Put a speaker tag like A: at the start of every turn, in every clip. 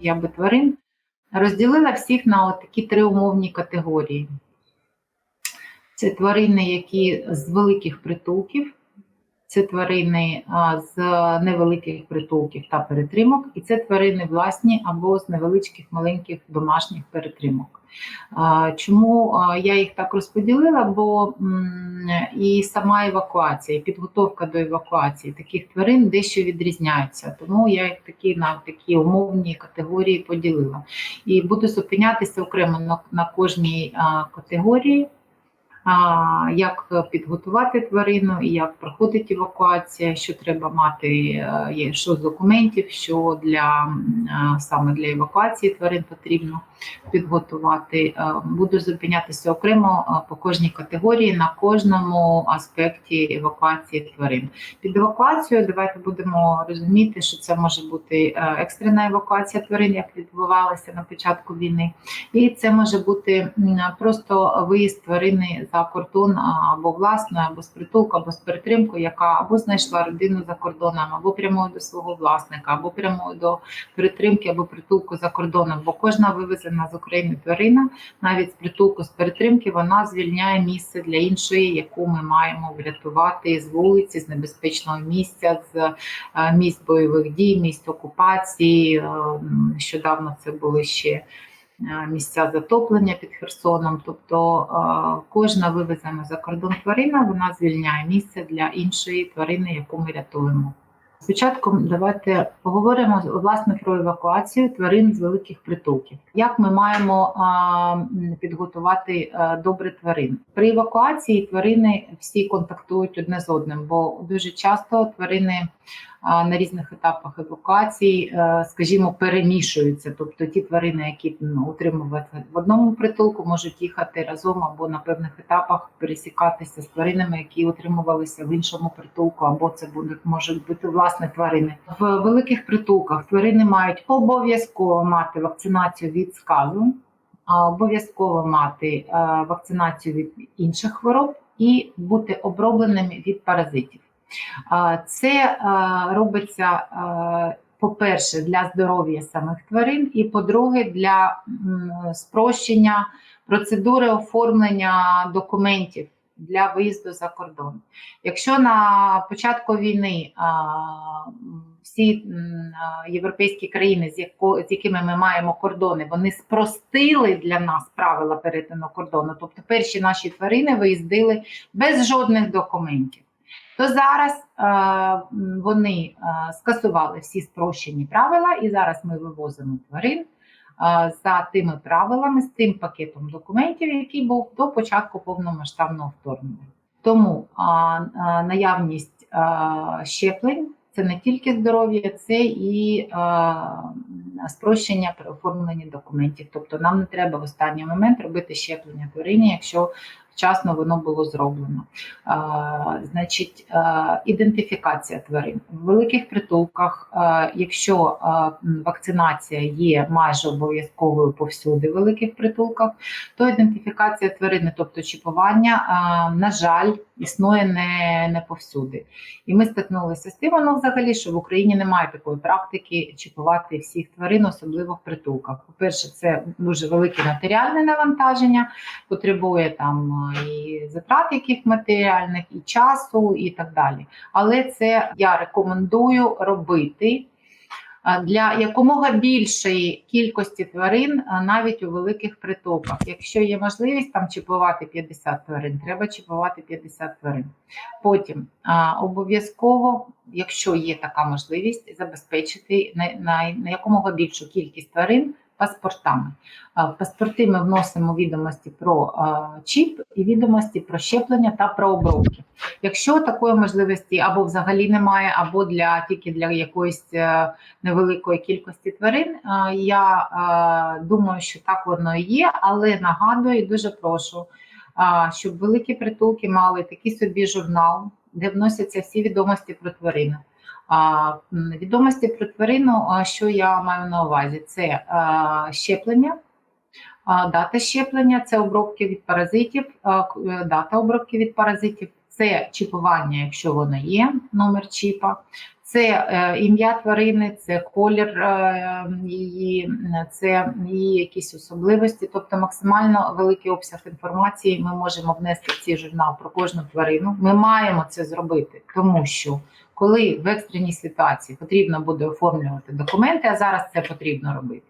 A: Я би тварин розділила всіх на такі три умовні категорії. Це тварини, які з великих притулків, це тварини з невеликих притулків та перетримок, і це тварини власні або з невеличких маленьких домашніх перетримок. Чому я їх так розподілила? Бо і сама евакуація, і підготовка до евакуації таких тварин дещо відрізняються. Тому я їх такі на такі умовні категорії поділила. І буду зупинятися окремо на, на кожній категорії як підготувати тварину, як проходить евакуація, що треба мати, е, що з документів, що для саме для евакуації тварин потрібно підготувати. Е, Буду зупинятися окремо по кожній категорії на кожному аспекті евакуації тварин. Під евакуацією давайте будемо розуміти, що це може бути е, екстрена евакуація тварин, як відбувалася на початку війни. І це може бути просто виїзд тварини за кордон або власною, або з притулку, або з перетримкою, яка або знайшла родину за кордоном, або прямою до свого власника, або прямою до перетримки, або притулку за кордоном. Бо кожна вивезена з України тварина, навіть з притулку з перетримки, вона звільняє місце для іншої, яку ми маємо врятувати з вулиці, з небезпечного місця, з е, місць бойових дій, місць окупації. Е, Нещодавно це були ще місця затоплення під Херсоном. Тобто е, кожна вивезена за кордон тварина вона звільняє місце для іншої тварини, яку ми рятуємо. Спочатку давайте поговоримо власне про евакуацію тварин з великих притулків. Як ми маємо а, підготувати добре тварин? При евакуації тварини всі контактують одне з одним, бо дуже часто тварини на різних етапах евакуації, е, скажімо, перемішуються. Тобто ті тварини, які утримуються в одному притулку, можуть їхати разом або на певних етапах пересікатися з тваринами, які утримувалися в іншому притулку, або це будуть можуть бути власне тварини. В великих притулках тварини мають обов'язково мати вакцинацію від сказу, а обов'язково мати е, вакцинацію від інших хвороб і бути обробленими від паразитів. Це робиться, по-перше, для здоров'я самих тварин, і по-друге, для спрощення процедури оформлення документів для виїзду за кордон. Якщо на початку війни всі європейські країни, з якими ми маємо кордони, вони спростили для нас правила перетину кордону, тобто перші наші тварини виїздили без жодних документів то зараз е, вони е, скасували всі спрощені правила, і зараз ми вивозимо тварин е, за тими правилами, з тим пакетом документів, який був до початку повномасштабного вторгнення. Тому наявність щеплень це не тільки здоров'я, це і спрощення при оформленні документів. Тобто нам не треба в останній момент робити щеплення тварині, якщо вчасно воно було зроблено. А, значить, а, ідентифікація тварин в великих притулках. а, Якщо а, вакцинація є майже обов'язковою повсюди в великих притулках, то ідентифікація тварини, тобто чіпування, а, на жаль, існує не, не повсюди. І ми стикнулися з тим, воно взагалі, що в Україні немає такої практики чіпувати всіх тварин, особливо в притулках. По-перше, це дуже велике матеріальне навантаження, потребує там і затрат яких матеріальних, і часу, і так далі. Але це я рекомендую робити для якомога більшої кількості тварин, навіть у великих притулках. Якщо є можливість там чіпувати 50 тварин, треба чіпувати 50 тварин. Потім обов'язково, якщо є така можливість, забезпечити на, на, на якомога більшу кількість тварин паспортами. В паспорти ми вносимо відомості про чіп і відомості про щеплення та про обробки. Якщо такої можливості або взагалі немає, або для тільки для якоїсь е, невеликої кількості тварин, е, я е, думаю, що так воно і є, але нагадую дуже прошу, е, щоб великі притулки мали такий собі журнал, де вносяться всі відомості про тварину. Відомості про тварину, що я маю на увазі, це щеплення, дата щеплення, це обробки від паразитів, е, дата обробки від паразитів, це чіпування, якщо воно є, номер чіпа, Це е, ім'я тварини, це колір е, її, це її якісь особливості, тобто максимально великий обсяг інформації ми можемо внести в цей журнал про кожну тварину. Ми маємо це зробити, тому що коли в екстреній ситуації потрібно буде оформлювати документи, а зараз це потрібно робити.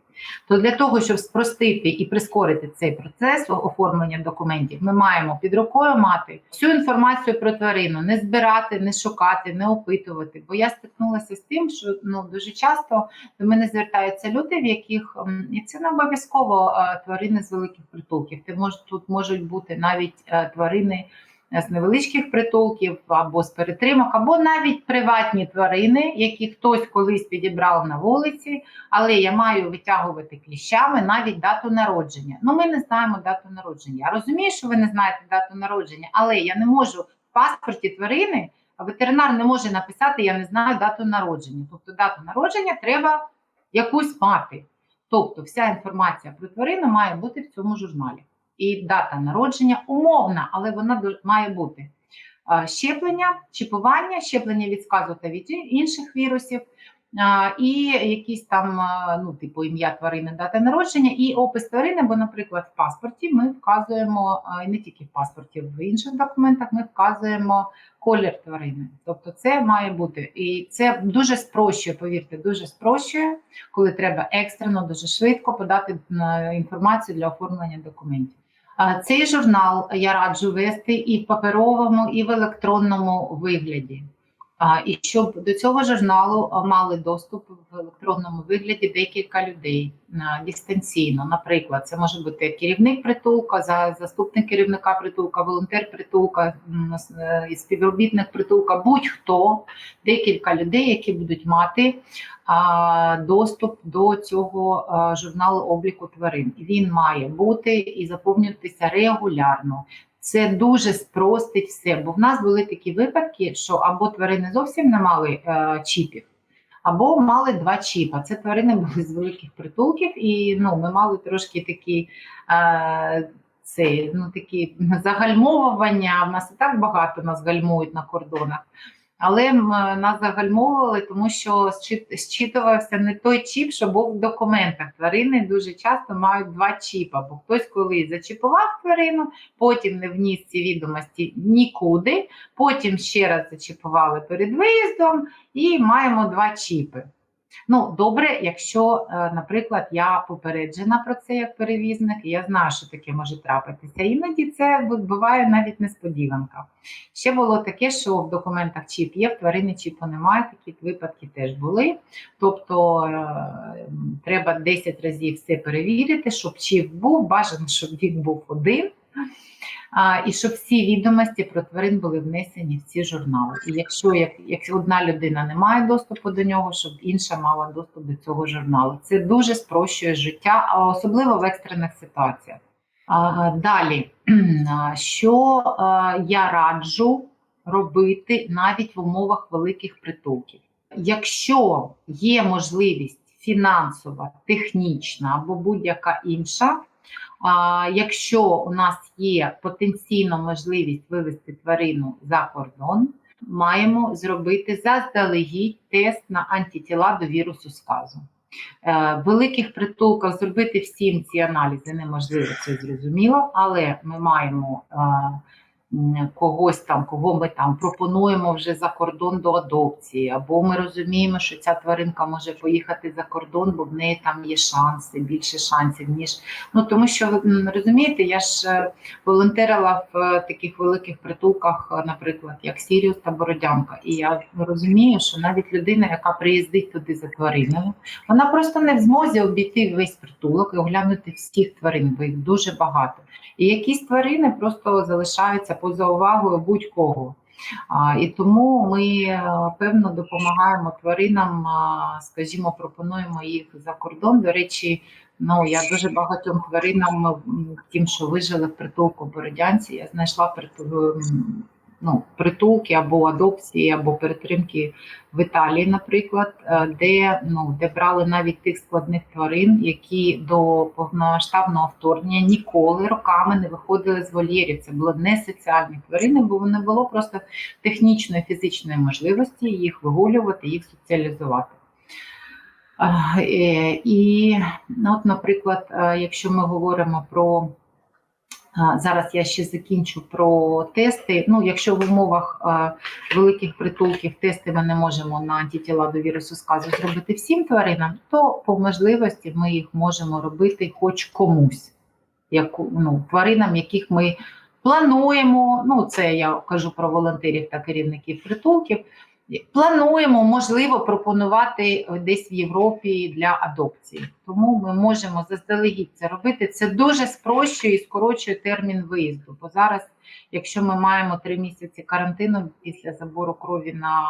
A: То для того, щоб спростити і прискорити цей процес оформлення документів, ми маємо під рукою мати всю інформацію про тварину, не збирати, не шукати, не опитувати. Бо я стикнулася з тим, що ну дуже часто до мене звертаються люди, в яких і це не обов'язково е, тварини з великих притулків. Ти мож, тут можуть бути навіть е, тварини з невеличких притулків або з перетримок, або навіть приватні тварини, які хтось колись підібрав на вулиці, але я маю витягувати кліщами навіть дату народження. Ну, ми не знаємо дату народження. Я розумію, що ви не знаєте дату народження, але я не можу в паспорті тварини, а ветеринар не може написати, я не знаю дату народження. Тобто дату народження треба якусь мати. Тобто, вся інформація про тварину має бути в цьому журналі і дата народження умовна, але вона має бути щеплення, чіпування, щеплення від сказу та від інших вірусів, і якісь там, ну, типу, ім'я тварини, дата народження, і опис тварини, бо, наприклад, в паспорті ми вказуємо, і не тільки в паспорті, в інших документах ми вказуємо колір тварини. Тобто це має бути. І це дуже спрощує, повірте, дуже спрощує, коли треба екстрено, дуже швидко подати інформацію для оформлення документів. Цей журнал я раджу вести і в паперовому, і в електронному вигляді. І щоб до цього журналу мали доступ в електронному вигляді декілька людей дистанційно. Наприклад, це може бути керівник притулка, заступник керівника притулка, волонтер притулка, е, співробітник притулка, будь-хто декілька людей, які будуть мати доступ до цього журналу обліку тварин. Він має бути і заповнюватися регулярно. Це дуже спростить все, бо в нас були такі випадки, що або тварини зовсім не мали е, чіпів, або мали два чіпа. Це тварини були з великих притулків, і ну, ми мали трошки такі е, це, ну, такі загальмовування. В нас і так багато нас гальмують на кордонах. Але нас загальмовували, тому що зчитувався не той чіп, що був в документах. Тварини дуже часто мають два чіпа, бо хтось колись зачіпував тварину, потім не вніс ці відомості нікуди, потім ще раз зачіпували перед виїздом і маємо два чіпи. Ну, добре, якщо, е, наприклад, я попереджена про це як перевізник, і я знаю, що таке може трапитися. Іноді це буває навіть несподіванка. Ще було таке, що в документах чіп є, в тварини чіпу немає, такі випадки теж були. Тобто е, треба 10 разів все перевірити, щоб чіп був, бажано, щоб він був один і щоб всі відомості про тварин були внесені в ці журнали. І якщо як, як одна людина не має доступу до нього, щоб інша мала доступ до цього журналу. Це дуже спрощує життя, а особливо в екстрених ситуаціях. А, Далі, що я раджу робити навіть в умовах великих притулків. Якщо є можливість фінансова, технічна або будь-яка інша, а, Якщо у нас є потенційно можливість вивести тварину за кордон, маємо зробити заздалегідь тест на антитіла до вірусу сказу. Е, великих притулках зробити всім ці аналізи неможливо, це зрозуміло, але ми маємо е, когось там, кого ми там пропонуємо вже за кордон до адопції, або ми розуміємо, що ця тваринка може поїхати за кордон, бо в неї там є шанси, більше шансів, ніж ну тому що розумієте, я ж е, волонтерила в е, таких великих притулках, е, наприклад, як Сіріус та Бородянка. І я розумію, що навіть людина, яка приїздить туди за твариною, вона просто не в змозі обійти весь притулок і оглянути всіх тварин, бо їх дуже багато. І якісь тварини просто залишаються поза увагою будь-кого. І тому ми е, певно допомагаємо тваринам, скажімо, пропонуємо їх за кордон. До речі, ну я дуже багатьом тваринам, тим, що вижили в притулку Бородянці, я знайшла ну, притулки або адопції, або перетримки в Італії, наприклад, е, де ну де брали навіть тих складних тварин, які до повномасштабного вторгнення ніколи роками не виходили з вольєрів. Це були не соціальні тварини, бо не було просто технічної фізичної можливості їх вигулювати, їх соціалізувати. Е, І, ну, от, наприклад, е, якщо ми говоримо про Зараз я ще закінчу про тести. Ну, якщо в умовах великих притулків тести ми не можемо на антитіла до вірусу сказу зробити всім тваринам, то по можливості ми їх можемо робити хоч комусь, як, ну, тваринам, яких ми плануємо. Ну, це я кажу про волонтерів та керівників притулків. Плануємо, можливо, пропонувати десь в Європі для адопції. Тому ми можемо заздалегідь це робити. Це дуже спрощує і скорочує термін виїзду. Бо зараз, якщо ми маємо три місяці карантину після забору крові на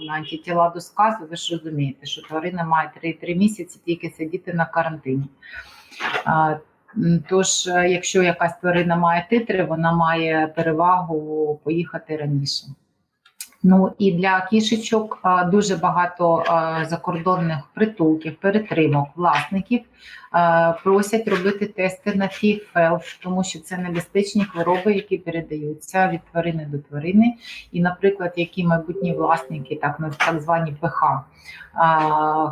A: на антитіла до сказу, ви ж розумієте, що тварина має 3-3 місяці тільки сидіти на карантині. Тож, якщо якась тварина має титри, вона має перевагу поїхати раніше. Ну і для кішечок дуже багато закордонних притулків, перетримок власників просять робити тести на фіфел, тому що це небезпечні хвороби, які передаються від тварини до тварини. І, наприклад, які майбутні власники, так так звані ПХ,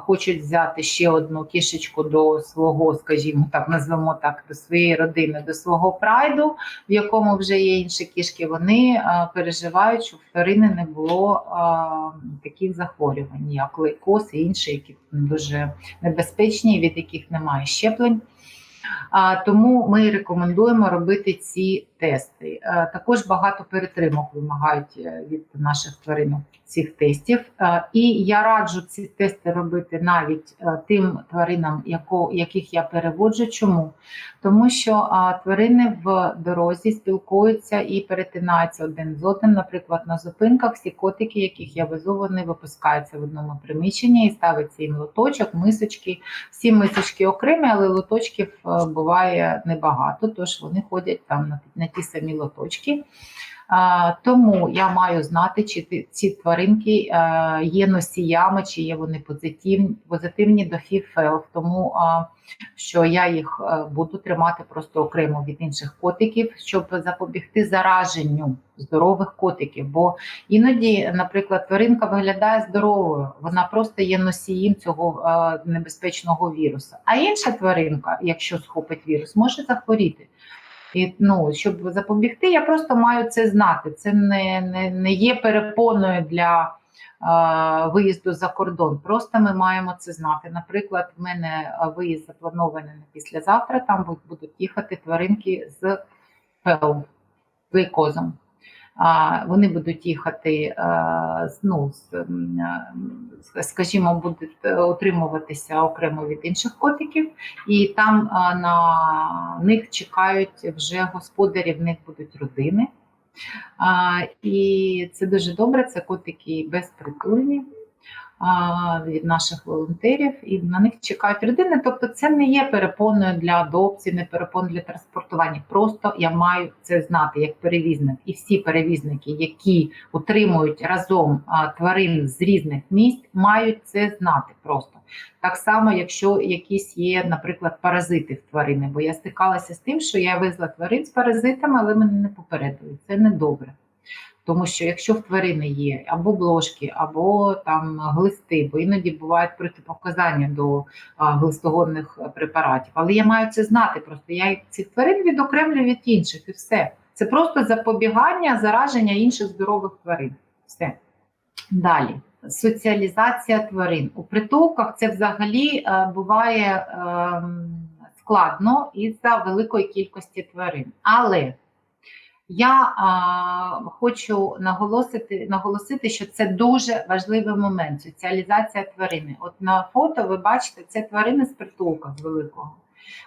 A: хочуть взяти ще одну кішечку до свого, скажімо так, назвемо так, до своєї родини, до свого прайду, в якому вже є інші кішки, вони переживають, щоб в тварини не було таких захворювань, як лейкоз і інші, які дуже небезпечні, від яких немає щеплень. Тому ми рекомендуємо робити ці тести. Також багато перетримок вимагають е, від наших тваринок цих тестів. І я раджу ці тести робити навіть е, тим тваринам, яких я переводжу. Чому? Тому що тварини в дорозі спілкуються і перетинаються один з одним. Наприклад, на зупинках всі котики, яких я везу, вони випускаються в одному приміщенні і ставиться їм лоточок, мисочки. Всі мисочки окремі, але лоточків е, буває небагато, тож вони ходять там на ті самі лоточки. Тому я маю знати, чи ці тваринки є носіями, чи є вони позитивні позитивні до ФІФЕЛ, тому що я їх буду тримати просто окремо від інших котиків, щоб запобігти зараженню здорових котиків. Бо іноді, наприклад, тваринка виглядає здоровою, вона просто є носієм цього небезпечного вірусу. А інша тваринка, якщо схопить вірус, може захворіти. І ну, щоб запобігти, я просто маю це знати. Це не не, не є перепоною для виїзду за кордон. Просто ми маємо це знати. Наприклад, в мене виїзд запланований на післязавтра, там будуть їхати тваринки з ПЕЛ, глейкозом. Вони будуть їхати, ну, скажімо, будуть отримуватися окремо від інших котиків, і там на них чекають вже господарі, в них будуть родини. І це дуже добре. Це котики безпритульні від наших волонтерів, і на них чекають родини. Тобто, це не є перепоною для адопції, не перепоною для транспортування. Просто я маю це знати як перевізник. І всі перевізники, які утримують разом тварин з різних місць, мають це знати просто. Так само, якщо якісь є, наприклад, паразити в тварини, бо я стикалася з тим, що я везла тварин з паразитами, але мене не попередили. Це не добре. Тому що якщо в тварини є або бложки, або там глисти, бо іноді бувають протипоказання до глистогонних препаратів. Але я маю це знати. Просто я цих тварин відокремлю від інших і все. Це просто запобігання зараження інших здорових тварин. Все. Далі. Соціалізація тварин. У притулках це взагалі е, буває е, складно із-за великої кількості тварин. Але я а, хочу наголосити, наголосити, що це дуже важливий момент соціалізація тварини. От на фото ви бачите, це тварини з притулка з великого.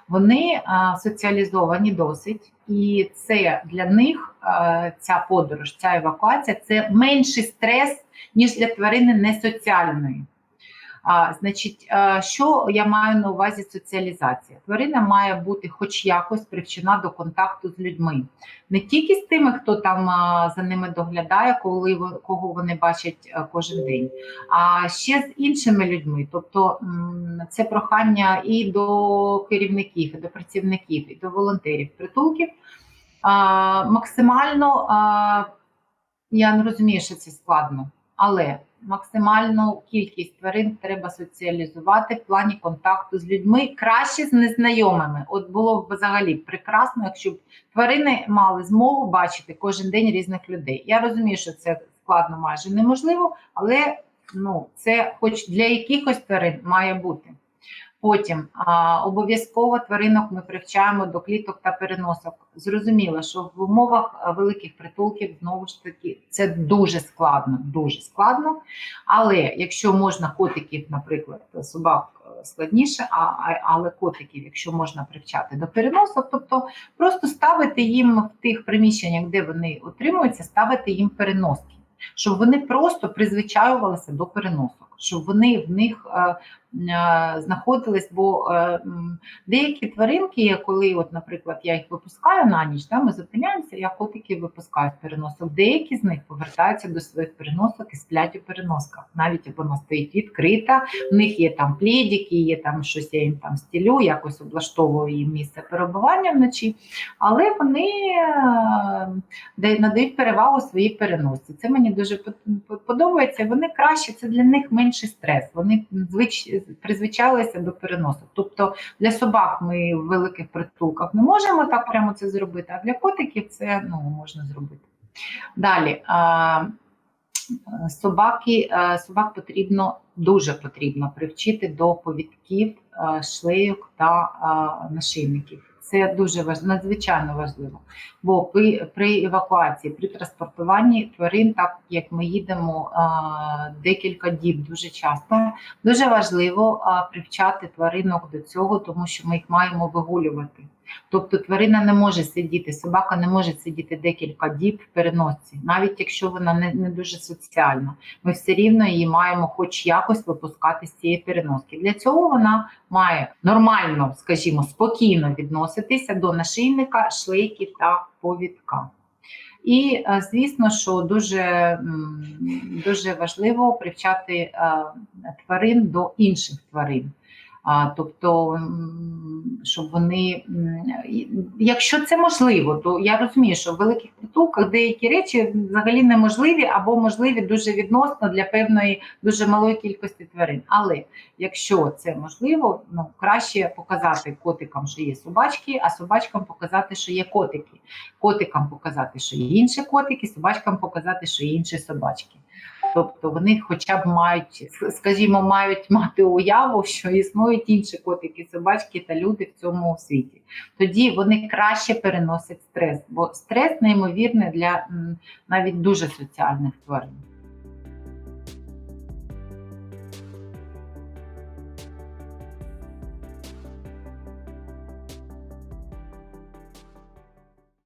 A: Вони а, соціалізовані досить, і це для них а, ця подорож, ця евакуація це менший стрес, ніж для тварини несоціальної. А, значить, а, що я маю на увазі соціалізація? Тварина має бути хоч якось привчена до контакту з людьми, не тільки з тими, хто там а, за ними доглядає, коли кого вони бачать а, кожен день, а ще з іншими людьми. Тобто це прохання і до керівників, і до працівників, і до волонтерів, притулків. А, максимально а, я не розумію, що це складно, але максимальну кількість тварин треба соціалізувати в плані контакту з людьми, краще з незнайомими. От було б взагалі прекрасно, якщо б тварини мали змогу бачити кожен день різних людей. Я розумію, що це складно майже неможливо, але ну, це хоч для якихось тварин має бути. Потім а, обов'язково тваринок ми привчаємо до кліток та переносок. Зрозуміло, що в умовах великих притулків знову ж таки це дуже складно, дуже складно. Але якщо можна котиків, наприклад, собак е, складніше, а, а- але котиків, якщо можна привчати до переносок, тобто просто ставити їм в тих приміщеннях, де вони утримуються, ставити їм переноски, щоб вони просто призвичаювалися до переносок, щоб вони в них е, е, знаходились, бо е, деякі тваринки, коли, от, наприклад, я їх випускаю на ніч, да, ми зупиняємося, я котиків випускаю з переносок. Деякі з них повертаються до своїх переносок і сплять у переносках. Навіть як вона стоїть відкрита, в них є там плідики, є там щось, я їм там стілю, якось облаштовую їм місце перебування вночі, але вони надають перевагу своїй переносці. Це мені дуже подобається. Вони краще, це для них менший стрес. Вони звич призвичалися до переносу. Тобто для собак ми в великих притулках не можемо так прямо це зробити, а для котиків це ну, можна зробити. Далі. Собаки, собак потрібно дуже потрібно привчити до повідків, шлейок та нашийників. Це дуже важливо, надзвичайно важливо. Бо при, при евакуації, при транспортуванні тварин, так як ми їдемо а, декілька діб дуже часто, дуже важливо а, привчати тваринок до цього, тому що ми їх маємо вигулювати. Тобто тварина не може сидіти, собака не може сидіти декілька діб в переносці, навіть якщо вона не, не дуже соціальна. Ми все рівно її маємо хоч якось випускати з цієї переноски. Для цього вона має нормально, скажімо, спокійно відноситися до нашийника, шлейків та повідка. І е, звісно, що дуже, дуже важливо привчати е, тварин до інших тварин. А, тобто, щоб вони, якщо це можливо, то я розумію, що в великих притулках деякі речі взагалі неможливі або можливі дуже відносно для певної дуже малої кількості тварин. Але якщо це можливо, ну краще показати котикам, що є собачки, а собачкам показати, що є котики. Котикам показати, що є інші котики, собачкам показати, що є інші собачки. Тобто вони хоча б мають, скажімо, мають мати уяву, що існують інші котики, собачки та люди в цьому світі. Тоді вони краще переносять стрес, бо стрес неймовірний для навіть дуже соціальних тварин.